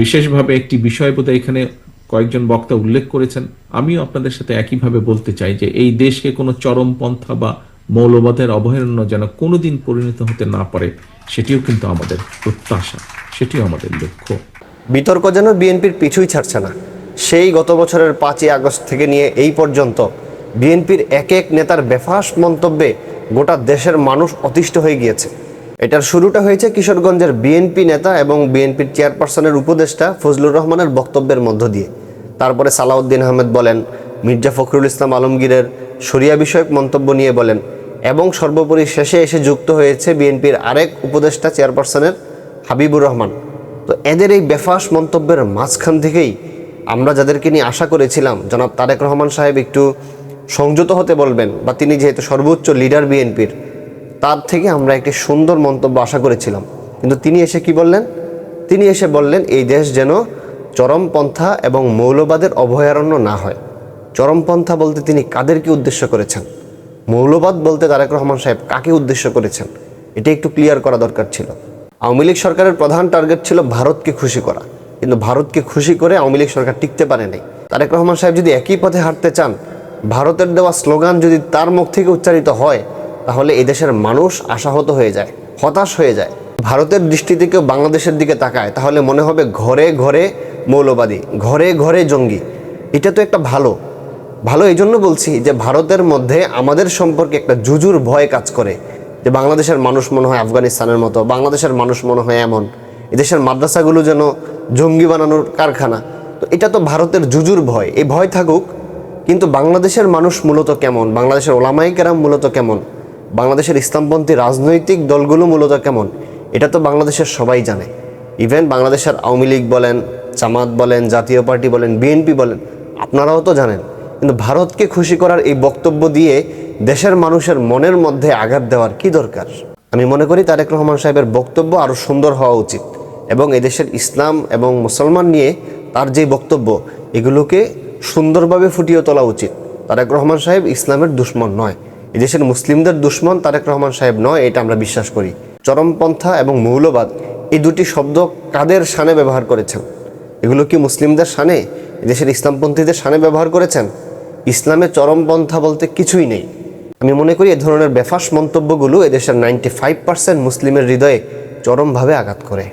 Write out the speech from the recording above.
বিশেষভাবে একটি বিষয় বোধহয় এখানে কয়েকজন বক্তা উল্লেখ করেছেন। আমিও আপনাদের সাথে একইভাবে বলতে চাই যে এই দেশকে কোনো চরমপন্থা বা মৌলবাদের অভয়ারণ্য যেন কোনোদিন পরিণত হতে না পারে, সেটিও কিন্তু আমাদের প্রত্যাশা, সেটিও আমাদের লক্ষ্য। বিতর্ক যেন বিএনপির পিছুই ছাড়ছে না। সেই গত বছরের পাঁচই আগস্ট থেকে নিয়ে এই পর্যন্ত বিএনপির এক এক নেতার বেফাস মন্তব্যে গোটা দেশের মানুষ অতিষ্ঠ হয়ে গিয়েছে। এটার শুরুটা হয়েছে কিশোরগঞ্জের বিএনপি নেতা এবং বিএনপির চেয়ারপারসনের উপদেষ্টা ফজলুর রহমানের বক্তব্যের মধ্য দিয়ে। তারপরে সালাউদ্দিন আহমেদ বলেন, মির্জা ফখরুল ইসলাম আলমগীরের শরিয়া বিষয়ক মন্তব্য নিয়ে বলেন, এবং সর্বোপরি শেষে এসে যুক্ত হয়েছে বিএনপির আরেক উপদেষ্টা চেয়ারপারসনের হাবিবুর রহমান। তো এদের এই বেফাস মন্তব্যের মাঝখান থেকেই আমরা যাদেরকে নিয়ে আশা করেছিলাম, জনাব তারেক রহমান সাহেব একটু সংযত হতে বলবেন বা তিনি যেহেতু সর্বোচ্চ লিডার বিএনপির তার থেকে আমরা একটি সুন্দর মন্তব্য আশা করেছিলাম। কিন্তু তিনি এসে কি বললেন? তিনি এসে বললেন, এই দেশ যেন চরমপন্থা এবং মৌলবাদের অভয়ারণ্য না হয়। চরমপন্থা বলতে তিনি কাদেরকে উদ্দেশ্য করেছেন? মৌলবাদ বলতে তারেক রহমান সাহেব কাকে উদ্দেশ্য করেছেন? এটা একটু ক্লিয়ার করা দরকার ছিল। আওয়ামী লীগ সরকারের প্রধান টার্গেট ছিল ভারতকে খুশি করা। কিন্তু ভারতকে খুশি করে আওয়ামী লীগ সরকার টিকতে পারে নাই তারেক রহমান সাহেব যদি একই পথে হাঁটতে চান, ভারতের দেওয়া স্লোগান যদি তার মুখ থেকে উচ্চারিত হয় তাহলে এদেশের মানুষ আশাহত হয়ে যায়, হতাশ হয়ে যায়। ভারতের দৃষ্টি থেকেও বাংলাদেশের দিকে তাকায়, তাহলে মনে হবে ঘরে ঘরে মৌলবাদী, ঘরে ঘরে জঙ্গি। এটা তো একটা ভালো। ভালো এই জন্য বলছি যে ভারতের মধ্যে আমাদের সম্পর্কে একটা জুজুর ভয় কাজ করে। যে বাংলাদেশের মানুষ মনে হয় আফগানিস্তানের মতো, বাংলাদেশের মানুষ মনে হয় এমন। এদেশের মাদ্রাসাগুলো যেন জঙ্গি বানানোর কারখানা। তো এটা তো ভারতের জুজুর ভয়। এই ভয় থাকুক, কিন্তু বাংলাদেশের মানুষ মূলত কেমন? বাংলাদেশের ওলামাই কেরাম মূলত কেমন? বাংলাদেশের ইসলামপন্থী রাজনৈতিক দলগুলো মূলত কেমন? এটা তো বাংলাদেশের সবাই জানে। ইভেন বাংলাদেশের আওয়ামী লীগ বলেন, জামাত বলেন, জাতীয় পার্টি বলেন, বিএনপি বলেন, আপনারাও তো জানেন। কিন্তু ভারতকে খুশি করার এই বক্তব্য দিয়ে দেশের মানুষের মনের মধ্যে আঘাত দেওয়ার কি দরকার? আমি মনে করি তারেক রহমান সাহেবের বক্তব্য আরও সুন্দর হওয়া উচিত এবং এদেশের ইসলাম এবং মুসলমান নিয়ে তার যে বক্তব্য, এগুলোকে সুন্দরভাবে ফুটিয়ে তোলা উচিত। তারেক রহমান সাহেব ইসলামের দুশ্মন নয়। এদেশের মুসলিমদের দুশ্মন তারেক রহমান সাহেব নয়, এটা আমরা বিশ্বাস করি। চরমপন্থা এবং মৌলবাদ, এই দুটি শব্দ কাদের সানে ব্যবহার করেছেন? এগুলো কি মুসলিমদের সানে দেশের ইসলামপন্থীদের সানে ব্যবহার করেছেন? ইসলামে চরমপন্থা বলতে কিছুই নেই। আমি মনে করি এ ধরনের বেফাস মন্তব্যগুলো এদেশের নাইনটি ফাইভ পার্সেন্ট মুসলিমের হৃদয়ে চরমভাবে আঘাত করে।